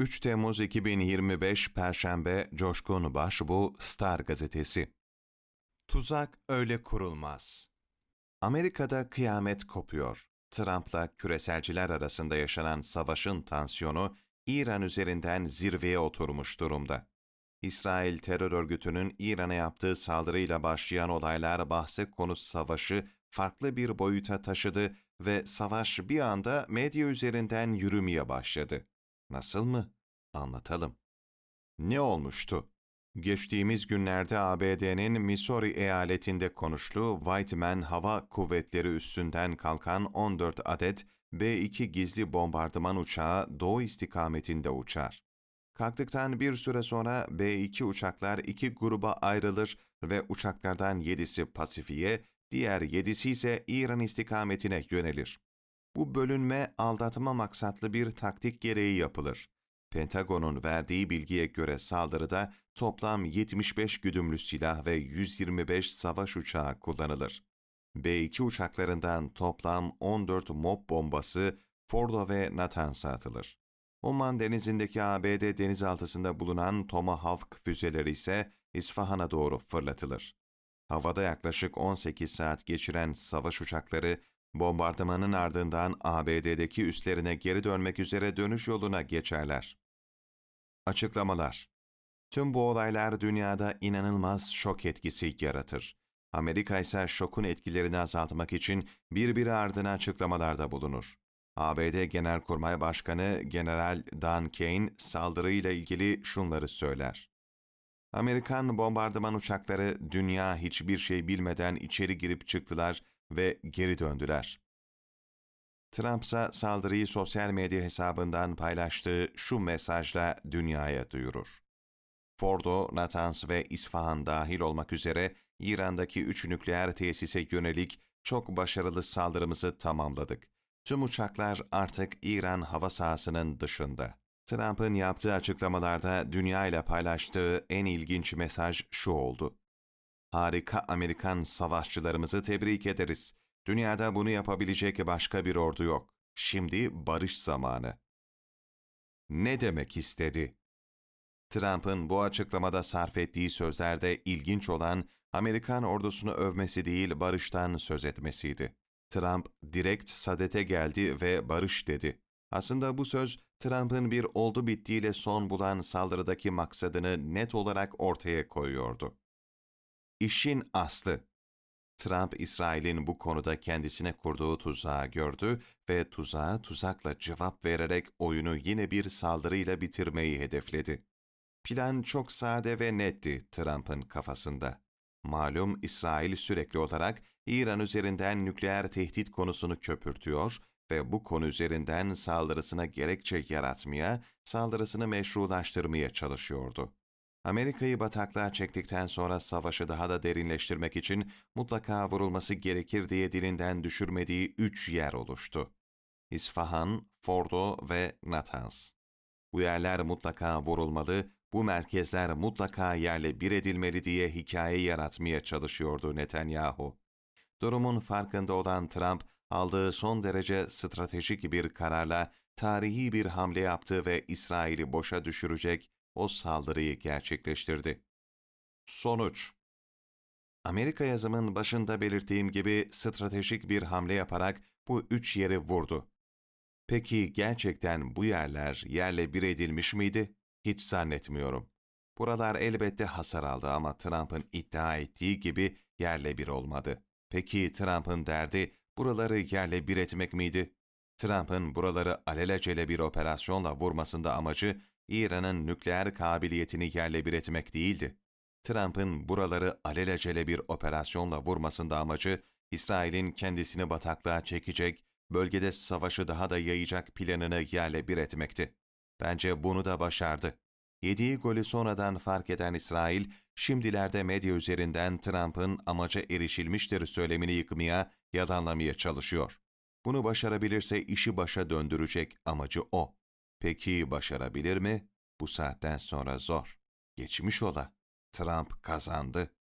3 Temmuz 2025 Perşembe Coşkun Başbu Star Gazetesi Tuzak öyle kurulmaz. Amerika'da kıyamet kopuyor. Trump'la küreselciler arasında yaşanan savaşın tansiyonu İran üzerinden zirveye oturmuş durumda. İsrail terör örgütünün İran'a yaptığı saldırıyla başlayan olaylar bahse konu savaşı farklı bir boyuta taşıdı ve savaş bir anda medya üzerinden yürümeye başladı. Nasıl mı? Anlatalım. Ne olmuştu? Geçtiğimiz günlerde ABD'nin Missouri eyaletinde konuşlu Whiteman Hava Kuvvetleri üstünden kalkan 14 adet B-2 gizli bombardıman uçağı doğu istikametinde uçar. Kalktıktan bir süre sonra B-2 uçaklar iki gruba ayrılır ve uçaklardan 7'si Pasifik'e, diğer 7'si ise İran istikametine yönelir. Bu bölünme aldatma maksatlı bir taktik gereği yapılır. Pentagon'un verdiği bilgiye göre saldırıda toplam 75 güdümlü silah ve 125 savaş uçağı kullanılır. B-2 uçaklarından toplam 14 MOB bombası Fordo ve Natans'a atılır. Oman denizindeki ABD denizaltısında bulunan Tomahawk füzeleri ise İsfahan'a doğru fırlatılır. Havada yaklaşık 18 saat geçiren savaş uçakları bombardımanın ardından ABD'deki üslerine geri dönmek üzere dönüş yoluna geçerler. Açıklamalar Tüm bu olaylar dünyada inanılmaz şok etkisi yaratır. Amerika ise şokun etkilerini azaltmak için birbiri ardına açıklamalarda bulunur. ABD Genelkurmay Başkanı General Dan Kane saldırıyla ilgili şunları söyler. Amerikan bombardıman uçakları dünya hiçbir şey bilmeden içeri girip çıktılar ve geri döndüler. Trump ise saldırıyı sosyal medya hesabından paylaştığı şu mesajla dünyaya duyurur. Fordo, Natanz ve İsfahan dahil olmak üzere İran'daki üç nükleer tesise yönelik çok başarılı saldırımızı tamamladık. Tüm uçaklar artık İran hava sahasının dışında. Trump'ın yaptığı açıklamalarda dünya ile paylaştığı en ilginç mesaj şu oldu. Harika Amerikan savaşçılarımızı tebrik ederiz. Dünyada bunu yapabilecek başka bir ordu yok. Şimdi barış zamanı. Ne demek istedi? Trump'ın bu açıklamada sarf ettiği sözlerde ilginç olan Amerikan ordusunu övmesi değil barıştan söz etmesiydi. Trump direkt sadete geldi ve barış dedi. Aslında bu söz Trump'ın bir oldu bittiyle son bulan saldırıdaki maksadını net olarak ortaya koyuyordu. İşin aslı. Trump, İsrail'in bu konuda kendisine kurduğu tuzağı gördü ve tuzağa tuzakla cevap vererek oyunu yine bir saldırıyla bitirmeyi hedefledi. Plan çok sade ve netti Trump'ın kafasında. Malum İsrail sürekli olarak İran üzerinden nükleer tehdit konusunu köpürtüyor ve bu konu üzerinden saldırısına gerekçe yaratmaya, saldırısını meşrulaştırmaya çalışıyordu. Amerika'yı bataklığa çektikten sonra savaşı daha da derinleştirmek için mutlaka vurulması gerekir diye dilinden düşürmediği üç yer oluştu. İsfahan, Fordo ve Natanz. Bu yerler mutlaka vurulmalı, bu merkezler mutlaka yerle bir edilmeli diye hikaye yaratmaya çalışıyordu Netanyahu. Durumun farkında olan Trump, aldığı son derece stratejik bir kararla tarihi bir hamle yaptı ve İsrail'i boşa düşürecek o saldırıyı gerçekleştirdi. Sonuç Amerika yazımın başında belirttiğim gibi stratejik bir hamle yaparak bu üç yeri vurdu. Peki gerçekten bu yerler yerle bir edilmiş miydi? Hiç zannetmiyorum. Buralar elbette hasar aldı ama Trump'ın iddia ettiği gibi yerle bir olmadı. Peki Trump'ın derdi buraları yerle bir etmek miydi? Trump'ın buraları alelacele bir operasyonla vurmasında amacı İran'ın nükleer kabiliyetini yerle bir etmek değildi. Trump'ın buraları alelacele bir operasyonla vurmasında amacı İsrail'in kendisini bataklığa çekecek, bölgede savaşı daha da yayacak planını yerle bir etmekti. Bence bunu da başardı. Yediği golü sonradan fark eden İsrail, şimdilerde medya üzerinden Trump'ın amaca erişilmiştir söylemini yıkmaya, yalanlamaya çalışıyor. Bunu başarabilirse işi başa döndürecek amacı o. Peki başarabilir mi? Bu saatten sonra zor. Geçmiş ola. Trump kazandı.